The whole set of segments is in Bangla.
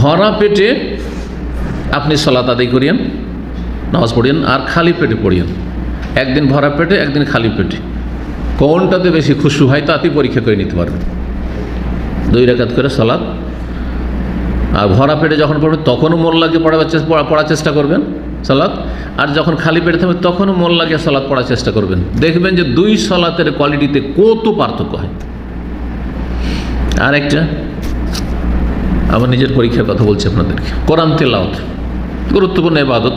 ভরা পেটে আপনি সলাত আদায় করিয়েন, নামাজ পড়িয়েন, আর খালি পেটে পড়িয়েন। একদিন ভরা পেটে, একদিন খালি পেটে। কোনটাতে বেশি খুশু হয় তাতেই পরীক্ষা করে নিতে পারবেন। দুই রেখাত করে সলাৎ। আর ভরা পেটে যখন পড়বেন, তখনও মন লাগিয়ে পড়াবার পড়ার চেষ্টা করবেন সালাত আর যখন খালি পেটে থাকবে তখনও মন লাগিয়ে সালাত পড়ার চেষ্টা করবেন। দেখবেন যে দুই সলাতের কোয়ালিটিতে কত পার্থক্য হয়। আর একটা আমার নিজের পরীক্ষার কথা বলছি আপনাদেরকে। কোরআন তেলাওয়াত, গুরুত্বপূর্ণ এবাদত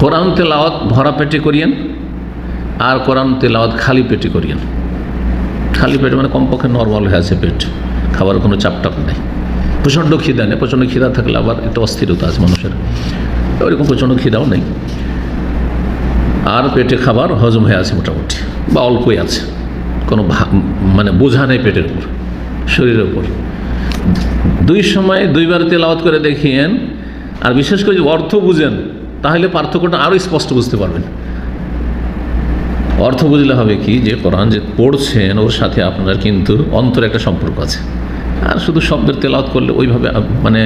কোরআন তেলাওয়াত ভরা পেটে করিয়েন, আর কোরআন তেলাওয়াত খালি পেটে করিয়েন। খালি পেটে মানে কমপক্ষে নর্মাল হয়ে আছে পেট। খাবার কোনো চাপটাপ নেই। প্রচণ্ড খিদা নেই, প্রচণ্ড খিদা থাকলে আবার একটা অস্থিরতা আছে মানুষের। ওইরকম প্রচণ্ড খিদাও নেই। আর পেটে খাবার হজম হয়ে আছে মোটামুটি, বা অল্পই আছে। কোনো মানে বোঝা নেই পেটের উপর, শরীরের উপর। দুই সময় দুইবার তেলাওয়াত করে দেখিয়েন, আর বিশেষ করে অর্থ বুঝেন, তাহলে পার্থক্যটা আরও স্পষ্ট বুঝতে পারবেন। অর্থ বুঝলে হবে কি যে কোরআন যে পড়ছেন, ওর সাথে আপনার কিন্তু অন্তর একটা সম্পর্ক আছে। আর শুধু শব্দের তেলাওয়াত করলে ওইভাবে মানে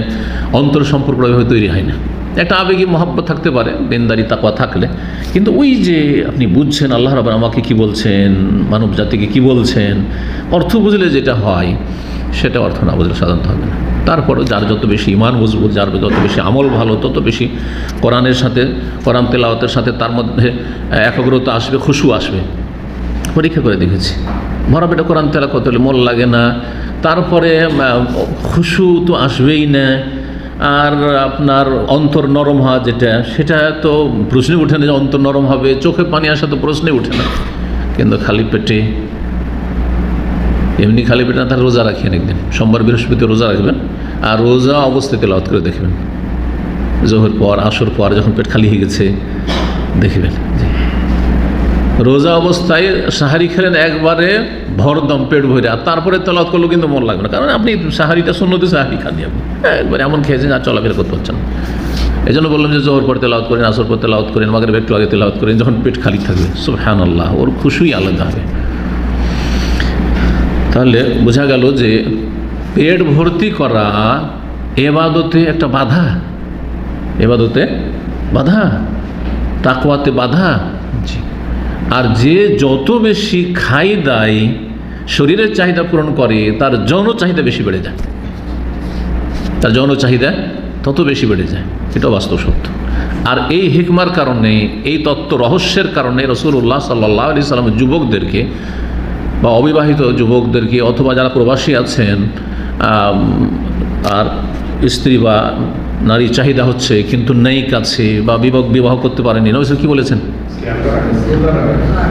অন্তর সম্পর্ক ওইভাবে তৈরি হয় না। একটা আবেগী মহাব্বত থাকতে পারে, দিনদারি, তাকওয়া থাকলে। কিন্তু ওই যে আপনি বুঝছেন, আল্লাহ রাবার আমাকে কি বলছেন মানব জাতিকে কি বলছেন, অর্থ বুঝলে যেটা হয় সেটা অর্থ না, বুঝলে সাধারণত হবে না। তারপরও যার যত বেশি ইমান মজবুত, যার যত বেশি আমল ভালো, তত বেশি কোরআনের সাথে, কোরআন তেলাওয়াতের সাথে তার মধ্যে একাগ্রতা আসবে, খুশু আসবে। পরীক্ষা করে দেখেছি। ভরা পেটে কোরআন তেলা কত মন লাগে না। তারপরে খুশু তো আসবেই না। আর আপনার অন্তর নরম হওয়া যেটা, সেটা তো প্রশ্নে উঠে না যে অন্তর নরম হবে। চোখে পানি আসা তো প্রশ্নে উঠে না। কিন্তু খালি পেটে এমনি খালি পেটে না, তার রোজা রাখেন একদিন। সোমবার বৃহস্পতি রোজা রাখবেন আর রোজা অবস্থায় তেলাওয়াত করে দেখবেন। জোহর পর, আসর পর যখন পেট খালি হয়ে গেছে, দেখবেন রোজা অবস্থায় সাহারি খেলেন একবারে ভরদম পেট ভরে, আর তারপরে তলাত করলেও কিন্তু মন লাগবে না। কারণ আপনি সাহারিটা শূন্যতে সাহারি খান আপনি। একবারে এমন খেয়েছেন আর চলাফেরা করতে পারছেন এই জন্য বললাম যে জোহর পর তেলাওয়াত করেন, আসর পর তেলাওয়াত করেন মাগের একটু আগে তেলাওয়াত করেন, যখন পেট খালি থাকবে সুবহান আল্লাহ ওর খুশুই আলাদা হবে। তাহলে বোঝা গেল যে পেট ভর্তি করা এবাদতে একটা বাধা। এবাদতে বাধা তাকওয়াতে বাধা। আর যে যত বেশি খাই দায় শরীরের চাহিদা পূরণ করে তার যৌন চাহিদা বেশি বেড়ে যায়। তার যৌন চাহিদা তত বেশি বেড়ে যায়। এটা বাস্তব সত্য। আর এই হিকমার কারণে এই তত্ত্ব রহস্যের কারণে রসুল্লাহ সাল্লাহ আলি সাল্লামের যুবকদেরকে বা অবিবাহিত যুবকদেরকে অথবা যারা প্রবাসী আছেন আর স্ত্রী বা নারী চাহিদা হচ্ছে কিন্তু নেই কাছে বা বিবাহ বিবাহ করতে পারেনি নবী কি বলেছেন?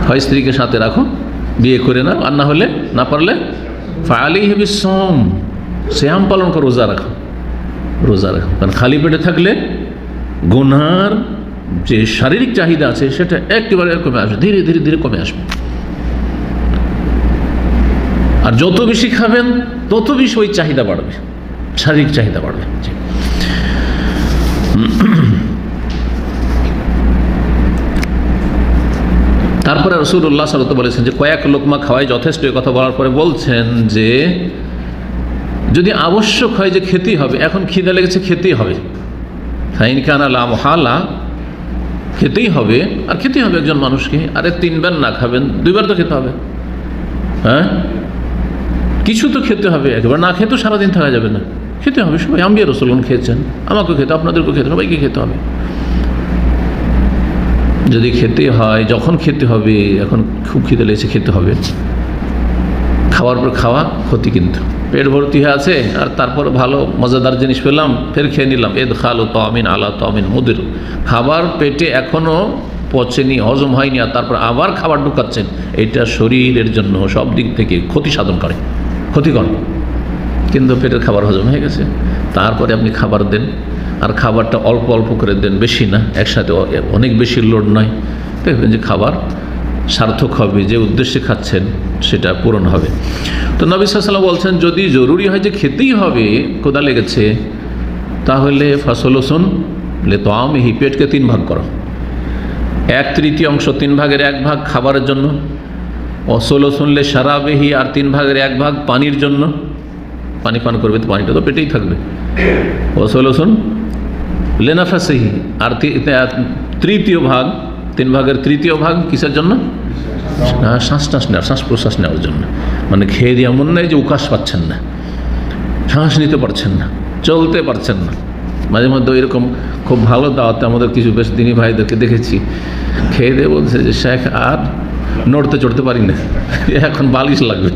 হয় স্ত্রীকে সাথে রাখো, বিয়ে করে না আর না হলে, না পারলে ফায়ালি হেবি সোম শ্যাম পালন করো, রোজা রাখো রোজা রাখো। কারণ খালি পেটে থাকলে গুনার যে শারীরিক চাহিদা আছে, সেটা একেবারে কমে আসবে, ধীরে ধীরে ধীরে কমে আসবে। আর যত বেশি খাবেন, তত বেশি ওই চাহিদা বাড়বে। শারীরিক চাহিদা বাড়বে। তারপরে রসুল্লাহ সালত বলেছেন যে, কয়েক লোকমা খাওয়াই যথেষ্ট কথা বলার পরে বলছেন যে, যদি আবশ্যক হয় যে খেতেই হবে, এখন খিদে লেগেছে, খেতেই হবে। ফাইন খানা লাম হালা খেতেই হবে, আর খেতেই হবে একজন মানুষকে। আরে তিনবার না খাবেন, দুইবার তো খেতে হবে। হ্যাঁ? কিছু তো খেতে হবে একবার। না খেতেও সারাদিন থাকা যাবে না। খেতে হবে সবাই। আম্বিয়া রসুলন খেয়েছেন। আমাকেও খেতে আপনাদেরকেও খেতে সবাইকে খেতে হবে। যদি খেতে হয়, যখন খেতে হবে, এখন খুব খিদে লেগেছে, খেতে হবে। খাওয়ার পর খাওয়া ক্ষতি কিন্তু। পেট ভর্তি হয়ে আছে, আর তারপর ভালো, মজাদার জিনিস পেলাম, ফের খেয়ে নিলাম। এদ খালো তমিন আলা তমিন মুদির। খাবার পেটে এখনও পচেনি, হজম হয়নি, আর তারপর আবার খাবার ঢুকাচ্ছেন। এটা শরীরের জন্য সব দিক থেকে ক্ষতি সাধন করে। ক্ষতিকর। কিন্তু পেটের খাবার হজম হয়ে গেছে। তারপরে আপনি খাবার দেন। আর খাবারটা অল্প অল্প করে দেন, বেশি না, একসাথে অনেক বেশি লোড নয়। দেখবেন যে খাবার সার্থক হবে, যে উদ্দেশ্যে খাচ্ছেন, সেটা পূরণ হবে। তো নবী সাল্লাম বলছেন, যদি জরুরি হয় যে খেতেই হবে কোদা লেগেছে, তাহলে ফসলসন লে তো আমি পেটকে তিন ভাগ করো। এক তৃতীয় অংশ তিন ভাগের এক ভাগ খাবারের জন্য। অসলো শুনলে সারাবেহি আর তিন ভাগের এক ভাগ পানির জন্য। পানি পান করবে তো পানিটা তো পেটেই থাকবে। ওসল ওসুন লেনাফাসেহি আর তৃতীয় ভাগ, তিন ভাগের তৃতীয় ভাগ কিসের জন্য? শ্বাস টাস নেওয়া শ্বাস প্রশ্বাস নেওয়ার জন্য। মানে খেয়ে দিয়ে এমন নেই যে উকাশ পাচ্ছেন না। শ্বাস নিতে পারছেন না, চলতে পারছেন না। মাঝে মধ্যে এরকম খুব ভালো দাওয়াতে আমাদের কিছু বেশ দিনী ভাইদেরকে দেখেছি। খেয়ে দিয়ে বলছে যে, শেখ, আর নড়তে চড়তে পারি না এখন বালিশ লাগবে।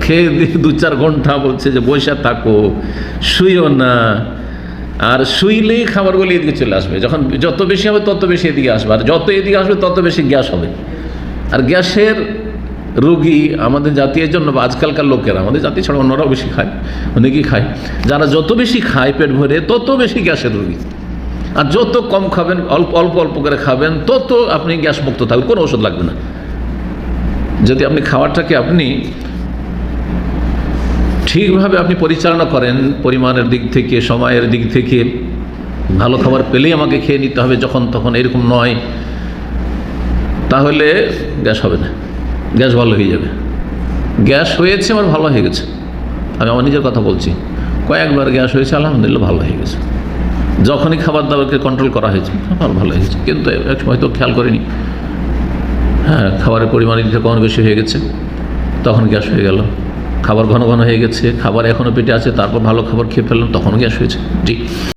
খেয়ে দিয়ে দু চার ঘণ্টা বলছে যে বসে থাকো, শুইও না। আর শুইলেই খাবারগুলো এদিকে চলে আসবে। যখন যত বেশি হবে, তত বেশি এদিকে আসবে। আর যত এদিকে আসবে, তত বেশি গ্যাস হবে। আর গ্যাসের রোগী আমাদের জাতীয় জন্য বা আজকালকার লোকেরা, আমাদের জাতি ছাড়া অন্যরাও বেশি খায়, অনেকেই খায়। যারা যত বেশি খায় পেট ভরে, তত বেশি গ্যাসের রোগী। আর যত কম খাবেন, অল্প অল্প অল্প করে খাবেন, তত আপনি গ্যাস মুক্ত থাকবেন, কোনো ওষুধ লাগবে না। যদি আপনি খাবারটাকে আপনি ঠিকভাবে আপনি পরিচালনা করেন, পরিমাণের দিক থেকে, সময়ের দিক থেকে, ভালো খাবার পেলেই আমাকে খেয়ে নিতে হবে যখন তখন, এরকম নয়, তাহলে গ্যাস হবে না। গ্যাস ভালো হয়ে যাবে। গ্যাস হয়েছে, আমার ভালো হয়ে গেছে। আমি আমার নিজের কথা বলছি। কয়েকবার গ্যাস হয়েছে, আলহামদুলিল্লাহ ভালো হয়ে গেছে। যখনই খাবার দাবারকে কন্ট্রোল করা হয়েছে, আমার ভালো হয়েছে কিন্তু এক সময় তো খেয়াল করিনি। হ্যাঁ খাবারের পরিমাণ কম বেশি হয়ে গেছে। তখন গ্যাস হয়ে গেল। খাবার ঘন ঘন হয়ে গেছে, খাবার এখনও পেটে আছে, তারপর ভালো খাবার খেয়ে ফেললাম তখন গ্যাস হয়েছে। জি।